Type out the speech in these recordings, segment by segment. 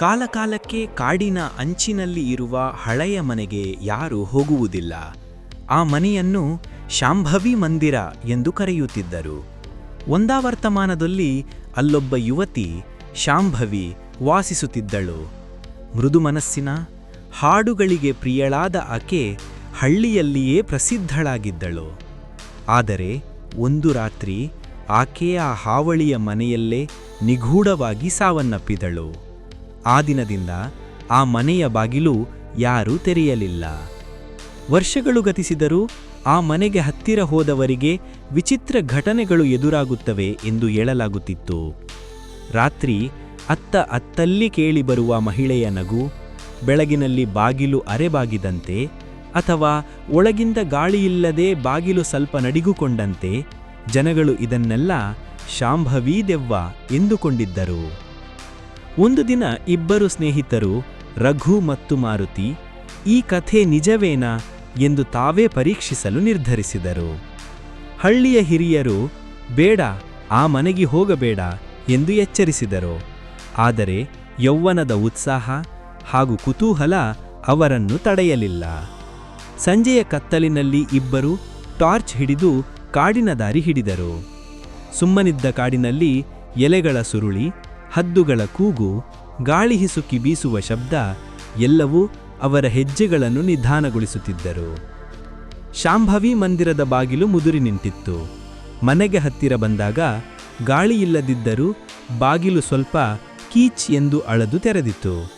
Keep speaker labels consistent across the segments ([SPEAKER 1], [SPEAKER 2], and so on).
[SPEAKER 1] ಕಾಲಕಾಲಕ್ಕೆ ಕಾಡಿನ ಅಂಚಿನಲ್ಲಿ ಇರುವ ಹಳೆಯ ಮನೆಗೆ ಯಾರೂ ಹೋಗುವುದಿಲ್ಲ. ಆ ಮನೆಯನ್ನು ಶಾಂಭವಿ ಮಂದಿರ ಎಂದು ಕರೆಯುತ್ತಿದ್ದರು. ಒಂದಾವರ್ತಮಾನದಲ್ಲಿ ಅಲ್ಲೊಬ್ಬ ಯುವತಿ ಶಾಂಭವಿ ವಾಸಿಸುತ್ತಿದ್ದಳು. ಮೃದು ಮನಸ್ಸಿನ ಹಾಡುಗಳಿಗೆ ಪ್ರಿಯಳಾದ ಆಕೆ ಹಳ್ಳಿಯಲ್ಲಿಯೇ ಪ್ರಸಿದ್ಧಳಾಗಿದ್ದಳು. ಆದರೆ ಒಂದು ರಾತ್ರಿ ಆಕೆಯ ಹಾವಳಿಯ ಮನೆಯಲ್ಲೇ ನಿಗೂಢವಾಗಿ ಸಾವನ್ನಪ್ಪಿದಳು. ಆ ದಿನದಿಂದ ಆ ಮನೆಯ ಬಾಗಿಲು ಯಾರೂ ತೆರೆಯಲಿಲ್ಲ. ವರ್ಷಗಳು ಗತಿಸಿದರೂ ಆ ಮನೆಗೆ ಹತ್ತಿರ ಹೋದವರಿಗೆ ವಿಚಿತ್ರ ಘಟನೆಗಳು ಎದುರಾಗುತ್ತವೆ ಎಂದು ಹೇಳಲಾಗುತ್ತಿತ್ತು. ರಾತ್ರಿ ಅತ್ತ ಅತ್ತಲ್ಲಿ ಕೇಳಿಬರುವ ಮಹಿಳೆಯ ನಗು ಬೆಳಗಿನಲ್ಲಿ ಬಾಗಿಲು ಅರೆಬಾಗಿದಂತೆ ಅಥವಾ ಒಳಗಿಂದ ಗಾಳಿಯಿಲ್ಲದೆ ಬಾಗಿಲು ಸ್ವಲ್ಪ ನಡಿಗುಕೊಂಡಂತೆ ಜನಗಳು ಇದನ್ನೆಲ್ಲ ಶಾಂಭವೀ ದೆವ್ವ ಎಂದುಕೊಂಡಿದ್ದರು. ಒಂದು ದಿನ ಇಬ್ಬರು ಸ್ನೇಹಿತರು, ರಘು ಮತ್ತು ಮಾರುತಿ, ಈ ಕಥೆ ನಿಜವೇನಾ ಎಂದು ತಾವೇ ಪರೀಕ್ಷಿಸಲು ನಿರ್ಧರಿಸಿದರು. ಹಳ್ಳಿಯ ಹಿರಿಯರು, ಬೇಡ, ಆ ಮನೆಗೆ ಹೋಗಬೇಡ ಎಂದು ಎಚ್ಚರಿಸಿದರು. ಆದರೆ ಯೌವನದ ಉತ್ಸಾಹ ಹಾಗೂ ಕುತೂಹಲ ಅವರನ್ನು ತಡೆಯಲಿಲ್ಲ. ಸಂಜೆಯ ಕತ್ತಲಿನಲ್ಲಿ ಇಬ್ಬರು ಟಾರ್ಚ್ ಹಿಡಿದು ಕಾಡಿನ ದಾರಿ ಹಿಡಿದರು. ಸುಮ್ಮನಿದ್ದ ಕಾಡಿನಲ್ಲಿ ಎಲೆಗಳ ಸುರುಳಿ ಹದ್ದುಗಳ ಕೂಗು, ಗಾಳಿ ಹಿಸುಕಿ ಬೀಸುವ ಶಬ್ದ ಎಲ್ಲವೂ ಅವರ ಹೆಜ್ಜೆಗಳನ್ನು ನಿಧಾನಗೊಳಿಸುತ್ತಿದ್ದರು. ಶಾಂಭವಿ ಮಂದಿರದ ಬಾಗಿಲು ಮುದುರಿ ನಿಂತಿತ್ತು. ಮನೆಗೆ ಹತ್ತಿರ ಬಂದಾಗ ಗಾಳಿಯಿಲ್ಲದಿದ್ದರೂ ಬಾಗಿಲು ಸ್ವಲ್ಪ ಕೀಚ್ ಎಂದು ಅಳದು ತೆರೆದಿತ್ತು.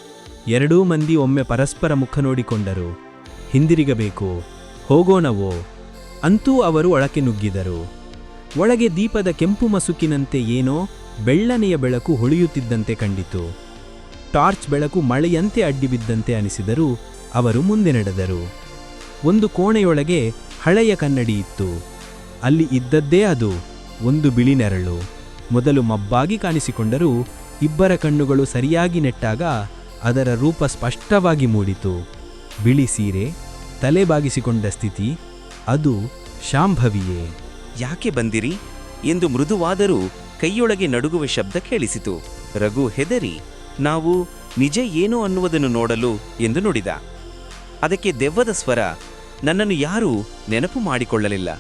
[SPEAKER 1] ಎರಡೂ ಮಂದಿ ಒಮ್ಮೆ ಪರಸ್ಪರ ಮುಖ ನೋಡಿಕೊಂಡರು. ಹಿಂದಿರುಗಬೇಕು, ಹೋಗೋಣವೋ? ಅಂತೂ ಅವರು ಒಳಕ್ಕೆ ನುಗ್ಗಿದರು. ಒಳಗೆ ದೀಪದ ಕೆಂಪು ಮಸುಕಿನಂತೆ ಏನೋ ಬೆಳ್ಳನೆಯ ಬೆಳಕು ಹೊಳೆಯುತ್ತಿದ್ದಂತೆ ಕಂಡಿತು. ಟಾರ್ಚ್ ಬೆಳಕು ಮಳೆಯಂತೆ ಅಡ್ಡಿಬಿದ್ದಂತೆ ಅನಿಸಿದರೂ ಅವರು ಮುಂದೆ ನಡೆದರು. ಒಂದು ಕೋಣೆಯೊಳಗೆ ಹಳೆಯ ಕನ್ನಡಿ ಇತ್ತು. ಅಲ್ಲಿ ಇದ್ದದ್ದೇ ಅದು, ಒಂದು ಬಿಳಿ ನೆರಳು. ಮೊದಲು ಮಬ್ಬಾಗಿ ಕಾಣಿಸಿಕೊಂಡರೂ ಇಬ್ಬರ ಕಣ್ಣುಗಳು ಸರಿಯಾಗಿ ನೆಟ್ಟಾಗ ಅದರ ರೂಪ ಸ್ಪಷ್ಟವಾಗಿ ಮೂಡಿತು. ಬಿಳಿ ಸೀರೆ, ತಲೆ ಬಾಗಿಸಿಕೊಂಡ ಸ್ಥಿತಿ, ಅದು ಶಾಂಭವಿಯೇ.
[SPEAKER 2] ಯಾಕೆ ಬಂದಿರಿ? ಎಂದು ಮೃದುವಾದರೂ ಕೈಯೊಳಗೆ ನಡುಗುವ ಶಬ್ದ ಕೇಳಿಸಿತು. ರಘು ಹೆದರಿ, ನಾವು ನಿಜ ಏನು ಅನ್ನುವುದನ್ನು ನೋಡಲು ಎಂದು ನುಡಿದ. ಅದಕ್ಕೆ ದೆವ್ವದ ಸ್ವರ, ನನ್ನನ್ನು ಯಾರೂ ನೆನಪು ಮಾಡಿಕೊಳ್ಳಲಿಲ್ಲ.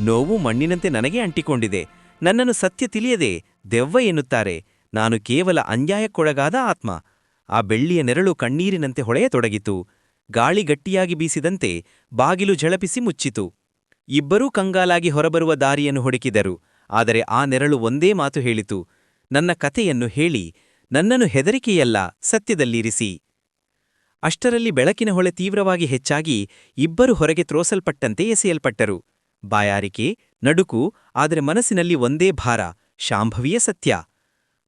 [SPEAKER 2] ನೋವು ಮಣ್ಣಿನಂತೆ ನನಗೆ ಅಂಟಿಕೊಂಡಿದೆ. ನನ್ನನ್ನು ಸತ್ಯ ತಿಳಿಯದೆ ದೆವ್ವ ಎನ್ನುತ್ತಾರೆ. ನಾನು ಕೇವಲ ಅನ್ಯಾಯಕ್ಕೊಳಗಾದ ಆತ್ಮ. ಆ ಬೆಳ್ಳಿಯ ನೆರಳು ಕಣ್ಣೀರಿನಂತೆ ಹೊಳೆಯತೊಡಗಿತು. ಗಾಳಿ ಗಟ್ಟಿಯಾಗಿ ಬೀಸಿದಂತೆ ಬಾಗಿಲು ಝಳಪಿಸಿ ಮುಚ್ಚಿತು. ಇಬ್ಬರೂ ಕಂಗಾಲಾಗಿ ಹೊರಬರುವ ದಾರಿಯನ್ನು ಹುಡುಕಿದರು. ಆದರೆ ಆ ನೆರಳು ಒಂದೇ ಮಾತು ಹೇಳಿತು, ನನ್ನ ಕಥೆಯನ್ನು ಹೇಳಿ, ನನ್ನನ್ನು ಹೆದರಿಕೆಯಲ್ಲ, ಸತ್ಯದಲ್ಲಿರಿಸಿ. ಅಷ್ಟರಲ್ಲಿ ಬೆಳಕಿನ ಹೊಳೆ ತೀವ್ರವಾಗಿ ಹೆಚ್ಚಾಗಿ ಇಬ್ಬರು ಹೊರಗೆ ತ್ರೋಸಲ್ಪಟ್ಟಂತೆ ಎಸೆಯಲ್ಪಟ್ಟರು. ಬಾಯಾರಿಕೆ, ನಡುಕು, ಆದರೆ ಮನಸ್ಸಿನಲ್ಲಿ ಒಂದೇ ಭಾರ, ಶಾಂಭವಿಯ ಸತ್ಯ.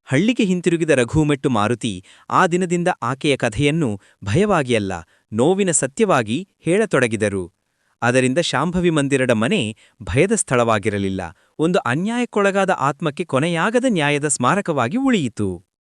[SPEAKER 2] ಹಳ್ಳಿಗೆ ಹಿಂತಿರುಗಿದ ರಘುಮೆಟ್ಟು ಮಾರುತಿ ಆ ದಿನದಿಂದ ಆಕೆಯ ಕಥೆಯನ್ನು ಭಯವಾಗಿಯಲ್ಲ ನೋವಿನ ಸತ್ಯವಾಗಿ ಹೇಳತೊಡಗಿದರು. ಅದರಿಂದ ಶಾಂಭವಿ ಮಂದಿರದ ಮನೆ ಭಯದ ಸ್ಥಳವಾಗಿರಲಿಲ್ಲ. ಒಂದು ಅನ್ಯಾಯಕ್ಕೊಳಗಾದ ಆತ್ಮಕ್ಕೆ ಕೊನೆಯಾಗದ ನ್ಯಾಯದ ಸ್ಮಾರಕವಾಗಿ ಉಳಿಯಿತು.